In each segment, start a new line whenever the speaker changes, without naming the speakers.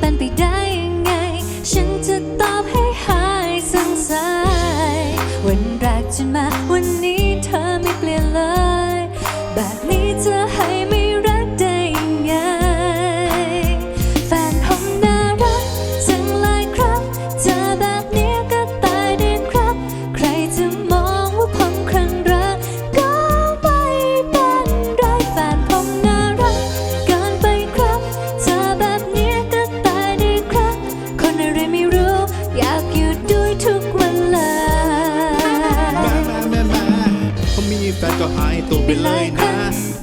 Pantay ายตัวไปเล
ยนะ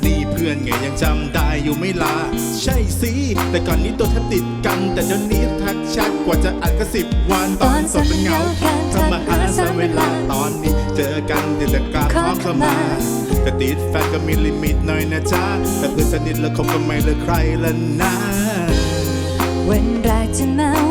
นี่เพื่อนไงยังจำได้อยู่ไม่ลา ใช่สิ แต่ก่อนนี้ตัวแทบติดกัน แต่เดี๋ยวนี้ทักแชัดกว่าจะอ่านก็สิบวันตอนสดเป็นเงาทำมาหาสามเวลาตอนนี้ เจอกันเดือนละกาพร้อมเข้ามาแต่ติดแฟนก็มีลิมิตหน่อยนะจ๊ะ แต่เพื่อนสนิทแล้วคบกันไม่เลือใครละนะ
วันแรกจะเมา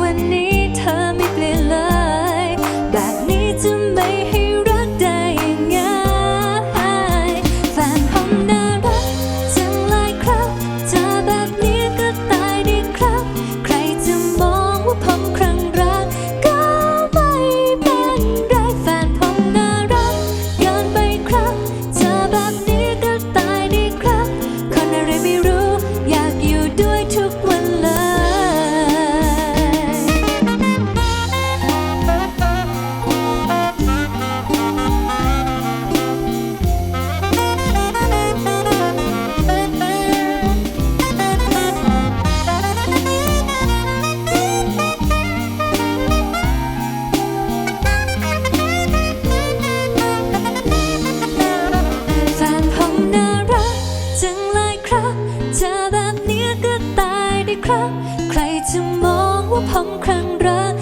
พ้องครั้งรัก